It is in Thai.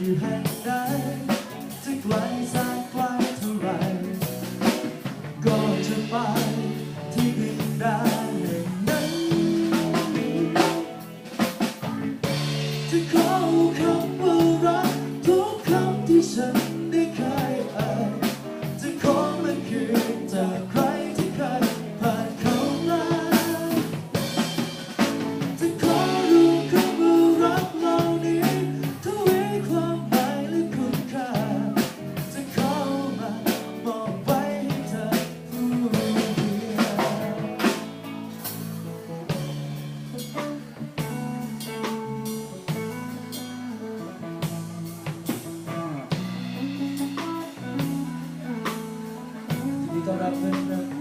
อยู่แห่ใดจะไกลสาก Thank you.